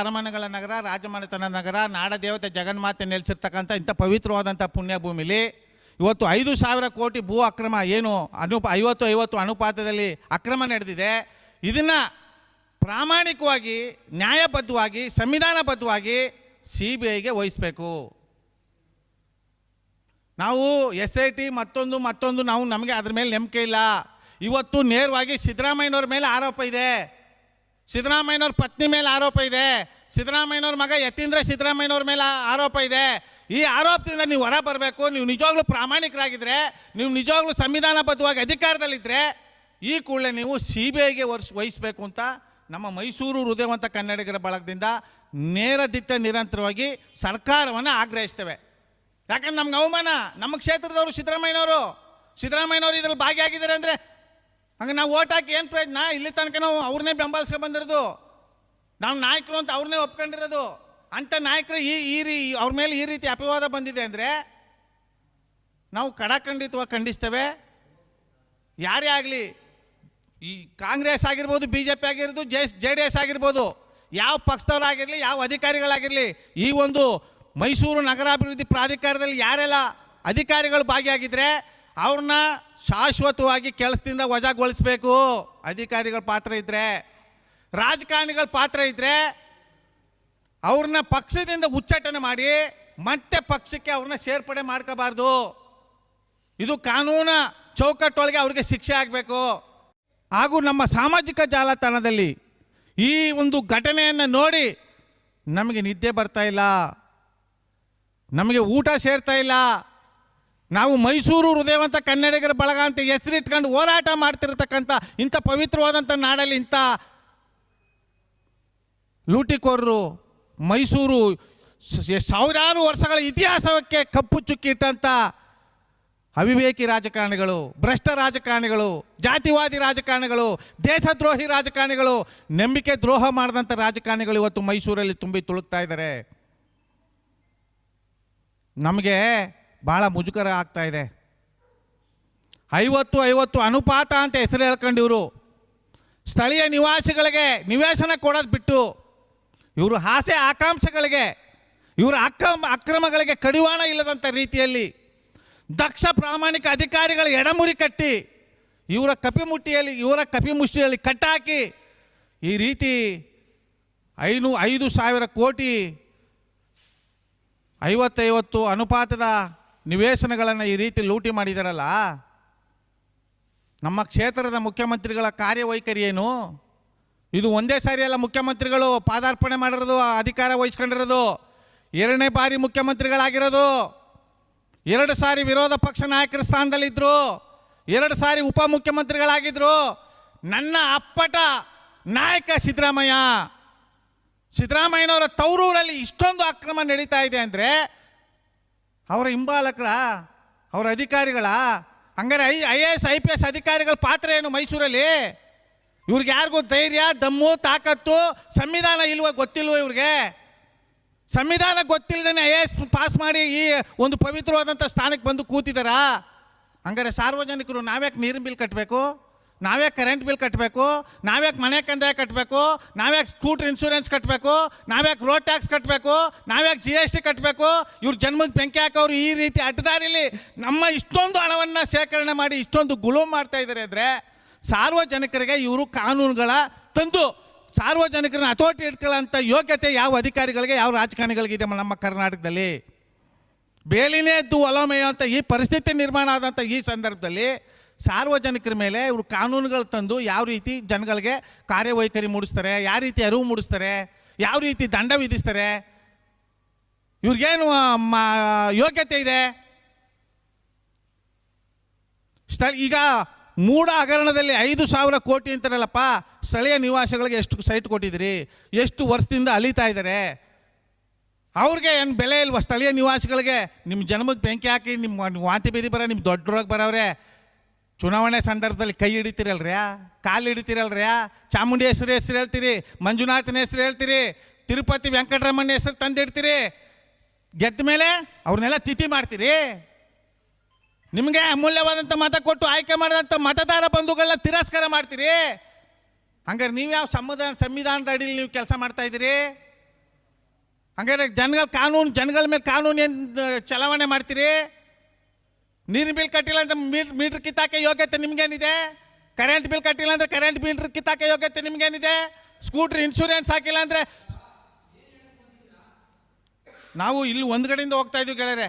ಅರಮನೆಗಳ ನಗರ, ರಾಜಮನೆತನ ನಗರ, ನಾಡದೇವತೆ ಜಗನ್ಮಾತೆ ನೆಲೆಸಿರ್ತಕ್ಕಂಥ ಇಂಥ ಪವಿತ್ರವಾದಂಥ ಪುಣ್ಯಭೂಮಿಲಿ ಇವತ್ತು ಐದು ಸಾವಿರ ಕೋಟಿ ಭೂ ಅಕ್ರಮ ಏನು? ಅನುಪ ಐವತ್ತು ಐವತ್ತು ಅನುಪಾತದಲ್ಲಿ ಅಕ್ರಮ ನಡೆದಿದೆ. ಇದನ್ನು ಪ್ರಾಮಾಣಿಕವಾಗಿ, ನ್ಯಾಯಬದ್ಧವಾಗಿ, ಸಂವಿಧಾನಬದ್ಧವಾಗಿ ಸಿ ಬಿ ಐಗೆ ವಹಿಸಬೇಕು. ನಾವು ಎಸ್ ಐ ಟಿ ಮತ್ತೊಂದು ಮತ್ತೊಂದು, ನಾವು ನಮಗೆ ಅದ್ರ ಮೇಲೆ ನಂಬಿಕೆ ಇಲ್ಲ. ಇವತ್ತು ನೇರವಾಗಿ ಸಿದ್ದರಾಮಯ್ಯನವ್ರ ಮೇಲೆ ಆರೋಪ ಇದೆ. ಸಿದ್ದರಾಮಯ್ಯನವ್ರ ಪತ್ನಿ ಮೇಲೆ ಆರೋಪ ಇದೆ. ಸಿದ್ದರಾಮಯ್ಯನವ್ರ ಮಗ ಯತೀಂದ್ರ ಸಿದ್ದರಾಮಯ್ಯನವ್ರ ಮೇಲೆ ಆರೋಪ ಇದೆ. ಈ ಆರೋಪದಿಂದ ನೀವು ಹೊರ ಬರಬೇಕು. ನೀವು ನಿಜವಾಗ್ಲೂ ಪ್ರಾಮಾಣಿಕರಾಗಿದ್ದರೆ ನೀವು ನಿಜವಾಗ್ಲೂ ಸಂವಿಧಾನಬದ್ಧವಾಗಿ ಅಧಿಕಾರದಲ್ಲಿದ್ದರೆ ಈ ಕೂಡಲೇ ನೀವು ಸಿ ಬಿ ಐಗೆ ವರ್ಷ ವಹಿಸಬೇಕು ಅಂತ ನಮ್ಮ ಮೈಸೂರು ಹೃದಯವಂತ ಕನ್ನಡಿಗರ ಬಳಗದಿಂದ ನೇರ ದಿಟ್ಟ ನಿರಂತರವಾಗಿ ಸರ್ಕಾರವನ್ನು ಆಗ್ರಹಿಸ್ತೇವೆ. ಯಾಕಂದ್ರೆ ನಮ್ಗೆ ಅವಮಾನ. ನಮ್ಮ ಕ್ಷೇತ್ರದವರು ಸಿದ್ದರಾಮಯ್ಯನವರು. ಸಿದ್ದರಾಮಯ್ಯನವರು ಇದರಲ್ಲಿ ಭಾಗಿಯಾಗಿದ್ದಾರೆ ಅಂದರೆ ಹಂಗೆ ನಾವು ಓಟ್ ಹಾಕಿ ಏನು ಪ್ರಯತ್ನ ಇಲ್ಲಿ ತನಕ ನಾವು ಅವ್ರನ್ನೇ ಬೆಂಬಲಿಸ್ಕೊ ಬಂದಿರೋದು. ನಾವು ನಾಯಕರು ಅಂತ ಅವ್ರನ್ನೇ ಒಪ್ಕೊಂಡಿರೋದು. ಅಂಥ ನಾಯಕರು ಈ ಈ ರೀ, ಅವ್ರ ಮೇಲೆ ಈ ರೀತಿ ಅಪವಾದ ಬಂದಿದೆ ಅಂದರೆ ನಾವು ಕಡಾಖಂಡಿತವಾಗಿ ಖಂಡಿಸ್ತೇವೆ. ಯಾರೇ ಆಗಲಿ, ಈ ಕಾಂಗ್ರೆಸ್ ಆಗಿರ್ಬೋದು ಬಿ ಜೆ ಪಿ ಆಗಿರ್ಬೋದು, ಜೆ ಜೆ ಡಿ ಎಸ್ ಆಗಿರ್ಬೋದು, ಯಾವ ಪಕ್ಷದವರಾಗಿರಲಿ, ಯಾವ ಅಧಿಕಾರಿಗಳಾಗಿರಲಿ, ಈ ಒಂದು ಮೈಸೂರು ನಗರಾಭಿವೃದ್ಧಿ ಪ್ರಾಧಿಕಾರದಲ್ಲಿ ಯಾರೆಲ್ಲ ಅಧಿಕಾರಿಗಳು ಭಾಗಿಯಾಗಿದ್ದರೆ ಅವ್ರನ್ನ ಶಾಶ್ವತವಾಗಿ ಕೆಲಸದಿಂದ ವಜಾಗೊಳಿಸ್ಬೇಕು. ಅಧಿಕಾರಿಗಳ ಪಾತ್ರ ಇದ್ದರೆ ರಾಜಕಾರಣಿಗಳ ಪಾತ್ರ ಇದ್ದರೆ ಅವ್ರನ್ನ ಪಕ್ಷದಿಂದ ಉಚ್ಚಾಟನೆ ಮಾಡಿ, ಮತ್ತೆ ಪಕ್ಷಕ್ಕೆ ಅವ್ರನ್ನ ಸೇರ್ಪಡೆ ಮಾಡ್ಕೋಬಾರ್ದು. ಇದು ಕಾನೂನ ಚೌಕಟ್ಟೊಳಗೆ ಅವ್ರಿಗೆ ಶಿಕ್ಷೆ ಆಗಬೇಕು. ಹಾಗೂ ನಮ್ಮ ಸಾಮಾಜಿಕ ಜಾಲತಾಣದಲ್ಲಿ ಈ ಒಂದು ಘಟನೆಯನ್ನು ನೋಡಿ ನಮಗೆ ನಿದ್ದೆ ಬರ್ತಾ ಇಲ್ಲ. ನಮಗೆ ಊಟ ಸೇರ್ತಾ ಇಲ್ಲ. ನಾವು ಮೈಸೂರು ಹೃದಯವಂತ ಕನ್ನಡಿಗರ ಬಳಗ ಅಂತ ಹೆಸರಿಟ್ಕೊಂಡು ಹೋರಾಟ ಮಾಡ್ತಿರ್ತಕ್ಕಂಥ ಇಂಥ ಪವಿತ್ರವಾದಂಥ ನಾಡಲ್ಲಿ ಇಂಥ ಲೂಟಿಕೋರರು ಮೈಸೂರು ಸಾವಿರಾರು ವರ್ಷಗಳ ಇತಿಹಾಸಕ್ಕೆ ಕಪ್ಪು ಚುಕ್ಕಿಟ್ಟಂಥ ಅವಿವೇಕಿ ರಾಜಕಾರಣಿಗಳು, ಭ್ರಷ್ಟ ರಾಜಕಾರಣಿಗಳು, ಜಾತಿವಾದಿ ರಾಜಕಾರಣಿಗಳು, ದೇಶದ್ರೋಹಿ ರಾಜಕಾರಣಿಗಳು, ನಂಬಿಕೆ ದ್ರೋಹ ಮಾಡಿದಂಥ ರಾಜಕಾರಣಿಗಳು ಇವತ್ತು ಮೈಸೂರಲ್ಲಿ ತುಂಬಿ ತುಳುಕ್ತಾ ಇದ್ದಾರೆ. ನಮಗೆ ಭಾಳ ಮುಜುಗರ ಆಗ್ತಾ ಇದೆ. ಐವತ್ತು ಐವತ್ತು ಅನುಪಾತ ಅಂತ ಹೆಸರು ಹೇಳ್ಕೊಂಡಿವರು ಸ್ಥಳೀಯ ನಿವಾಸಿಗಳಿಗೆ ನಿವೇಶನ ಕೊಡೋದು ಬಿಟ್ಟು ಇವರು ಆಸೆ ಆಕಾಂಕ್ಷೆಗಳಿಗೆ, ಇವರ ಅಕ್ರಮ, ಅಕ್ರಮಗಳಿಗೆ ಕಡಿವಾಣ ಇಲ್ಲದಂಥ ರೀತಿಯಲ್ಲಿ ದಕ್ಷ ಪ್ರಾಮಾಣಿಕ ಅಧಿಕಾರಿಗಳ ಎಡಮುರಿ ಕಟ್ಟಿ ಇವರ ಕಪಿಮುಟ್ಟಿಯಲ್ಲಿ, ಇವರ ಕಪಿಮುಷ್ಟಿಯಲ್ಲಿ ಕಟ್ಟಾಕಿ ಈ ರೀತಿ ಐನೂ, ಐದು ಸಾವಿರ ಕೋಟಿ ಐವತ್ತೈವತ್ತು ಅನುಪಾತದ ನಿವೇಶನಗಳನ್ನು ಈ ರೀತಿ ಲೂಟಿ ಮಾಡಿದಾರಲ್ಲ? ನಮ್ಮ ಕ್ಷೇತ್ರದ ಮುಖ್ಯಮಂತ್ರಿಗಳ ಕಾರ್ಯವೈಖರಿ ಏನು? ಇದು ಒಂದೇ ಸಾರಿ ಅಲ್ಲ, ಮುಖ್ಯಮಂತ್ರಿಗಳು ಪಾದಾರ್ಪಣೆ ಮಾಡಿರೋದು, ಅಧಿಕಾರ ವಹಿಸ್ಕೊಂಡಿರೋದು, ಎರಡನೇ ಬಾರಿ ಮುಖ್ಯಮಂತ್ರಿಗಳಾಗಿರೋದು, ಎರಡು ಸಾರಿ ವಿರೋಧ ಪಕ್ಷ ನಾಯಕರ ಸ್ಥಾನದಲ್ಲಿದ್ದರು ಎರಡು ಸಾರಿ ಉಪಮುಖ್ಯಮಂತ್ರಿಗಳಾಗಿದ್ದರು ನನ್ನ ಅಪ್ಪಟ ನಾಯಕ ಸಿದ್ದರಾಮಯ್ಯ, ಸಿದ್ದರಾಮಯ್ಯನವರ ತೌರೂರಲ್ಲಿ ಇಷ್ಟೊಂದು ಅಕ್ರಮ ನಡೀತಾ ಇದೆ ಅಂದರೆ ಅವರ ಹಿಂಬಾಲಕರ, ಅವರ ಅಧಿಕಾರಿಗಳ ಹಂಗಾರೆ I I A S, I P S ಅಧಿಕಾರಿಗಳ ಪಾತ್ರ ಏನು ಮೈಸೂರಲ್ಲಿ? ಇವ್ರಿಗೆ ಯಾರಿಗೂ ಧೈರ್ಯ, ದಮ್ಮು, ತಾಕತ್ತು, ಸಂವಿಧಾನ ಇಲ್ವೋ ಗೊತ್ತಿಲ್ವ ಇವ್ರಿಗೆ? ಸಂವಿಧಾನ ಗೊತ್ತಿಲ್ಲದೇ ಐ ಎ ಎಸ್ ಪಾಸ್ ಮಾಡಿ ಈ ಒಂದು ಪವಿತ್ರವಾದಂಥ ಸ್ಥಾನಕ್ಕೆ ಬಂದು ಕೂತಿದ್ದಾರಾ ಹಂಗಾರೆ ಸಾರ್ವಜನಿಕರು ನಾವ್ಯಾಕೆ ನೀರಿನ ಬಿಲ್ ಕಟ್ಟಬೇಕು ನಾವ್ಯಾಕೆ ಕರೆಂಟ್ ಬಿಲ್ ಕಟ್ಟಬೇಕು ನಾವ್ಯಾಕೆ ಮನೆ ಕಂದಾಯ ಕಟ್ಟಬೇಕು ನಾವ್ಯಾಕೆ ಸ್ಕೂಟ್ರ್ ಇನ್ಶೂರೆನ್ಸ್ ಕಟ್ಟಬೇಕು ನಾವ್ಯಾಕೆ ರೋಡ್ ಟ್ಯಾಕ್ಸ್ ಕಟ್ಟಬೇಕು ನಾವ್ಯಾಕೆ ಜಿ ಎಸ್ ಟಿ ಕಟ್ಟಬೇಕು ಇವ್ರ ಜನ್ಮದ ಬೆಂಕಿ ಹಾಕೋರು ಈ ರೀತಿ ಅಡ್ಡದಾರಿಲಿ ನಮ್ಮ ಇಷ್ಟೊಂದು ಹಣವನ್ನು ಶೇಖರಣೆ ಮಾಡಿ ಇಷ್ಟೊಂದು ಗುಳು ಮಾಡ್ತಾ ಇದ್ದಾರೆ ಅಂದರೆ ಸಾರ್ವಜನಿಕರಿಗೆ ಇವರು ಕಾನೂನುಗಳ ತಂದು, ಸಾರ್ವಜನಿಕರನ್ನ ಹತೋಟಿ ಇಟ್ಕೊಳ್ಳೋಂಥ ಯೋಗ್ಯತೆ ಯಾವ ಅಧಿಕಾರಿಗಳಿಗೆ, ಯಾವ ರಾಜಕಾರಣಿಗಳಿಗಿದೆ ನಮ್ಮ ಕರ್ನಾಟಕದಲ್ಲಿ? ಬೇಲಿನೇ ಎದ್ದು ಒಲಮೆಯ ಅಂತ ಈ ಪರಿಸ್ಥಿತಿ ನಿರ್ಮಾಣ ಆದಂಥ ಈ ಸಂದರ್ಭದಲ್ಲಿ ಸಾರ್ವಜನಿಕರ ಮೇಲೆ ಇವರು ಕಾನೂನುಗಳು ತಂದು ಯಾವ ರೀತಿ ಜನಗಳಿಗೆ ಕಾರ್ಯವೈಖರಿ ಮೂಡಿಸ್ತಾರೆ, ಯಾವ ರೀತಿ ಅರಿವು ಮೂಡಿಸ್ತಾರೆ, ಯಾವ ರೀತಿ ದಂಡ ವಿಧಿಸ್ತಾರೆ, ಇವ್ರಿಗೇನು ಯೋಗ್ಯತೆ ಇದೆ? ಸ್ಥಳ, ಈಗ ಮೂಡ ಹಗರಣದಲ್ಲಿ ಐದು ಸಾವಿರ ಕೋಟಿ ಅಂತಾರಲ್ಲಪ್ಪ, ಸ್ಥಳೀಯ ನಿವಾಸಿಗಳಿಗೆ ಎಷ್ಟು ಸೈಟ್ ಕೊಟ್ಟಿದ್ದೀರಿ? ಎಷ್ಟು ವರ್ಷದಿಂದ ಅಲಿತಾ ಇದ್ದಾರೆ? ಅವ್ರಿಗೆ ಏನು ಬೆಲೆ ಇಲ್ವಾ? ಸ್ಥಳೀಯ ನಿವಾಸಿಗಳಿಗೆ ನಿಮ್ಮ ಜನ್ಮಕ್ಕೆ ಬೆಂಕಿ ಹಾಕಿ ನಿಮ್ಮ ವಾಂತಿ ಬೀದಿ ಬರೋ ನಿಮ್ಮ ದೊಡ್ಡ ರೋಗ ಬರೋವ್ರೆ ಚುನಾವಣೆ ಸಂದರ್ಭದಲ್ಲಿ ಕೈ ಹಿಡಿತೀರಲ್ರ್ಯಾ ಕಾಲು ಹಿಡಿತೀರಲ್ರ್ಯಾ ಚಾಮುಂಡೇಶ್ವರಿ ಹೆಸರು ಹೇಳ್ತೀರಿ, ಮಂಜುನಾಥನ ಹೆಸರು ಹೇಳ್ತೀರಿ, ತಿರುಪತಿ ವೆಂಕಟರಮಣ್ಯ ಹೆಸರು ತಂದಿಡ್ತೀರಿ, ಗೆದ್ದ ಮೇಲೆ ಅವ್ರನ್ನೆಲ್ಲ ತಿಥಿ ಮಾಡ್ತೀರಿ. ನಿಮಗೆ ಅಮೂಲ್ಯವಾದಂಥ ಮತ ಕೊಟ್ಟು ಆಯ್ಕೆ ಮಾಡಿದಂಥ ಮತದಾರ ಬಂಧುಗಳನ್ನ ತಿರಸ್ಕಾರ ಮಾಡ್ತೀರಿ. ಹಂಗಾರೆ ನೀವು ಯಾವ ಸಂವಿಧಾನ, ಸಂವಿಧಾನದ ಅಡಿಯಲ್ಲಿ ನೀವು ಕೆಲಸ ಮಾಡ್ತಾ ಇದ್ದೀರಿ? ಹಂಗಾರೆ ಜನಗಳ ಕಾನೂನು, ಜನಗಳ ಮೇಲೆ ಕಾನೂನು ಚಲಾವಣೆ ಮಾಡ್ತೀರಿ? ನೀರಿನ ಬಿಲ್ ಕಟ್ಟಿಲ್ಲ ಅಂದ್ರೆ ಮೀಟ್ ಮೀಟ್ರ್ ಕಿತ್ತಾಕೆ ಯೋಗ್ಯತೆ ನಿಮ್ಗೇನಿದೆ? ಕರೆಂಟ್ ಬಿಲ್ ಕಟ್ಟಿಲ್ಲ ಅಂದ್ರೆ ಕರೆಂಟ್ ಮೀಟ್ರ್ ಕಿತ್ತಾಕೆ ಯೋಗ್ಯತೆ ನಿಮ್ಗೇನಿದೆ? ಸ್ಕೂಟ್ರ್ ಇನ್ಶೂರೆನ್ಸ್ ಹಾಕಿಲ್ಲ ಅಂದ್ರೆ ನಾವು ಇಲ್ಲಿ ಒಂದು ಕಡೆಯಿಂದ ಹೋಗ್ತಾ ಇದೀವಿ ಗೆಳೆಯರೆ.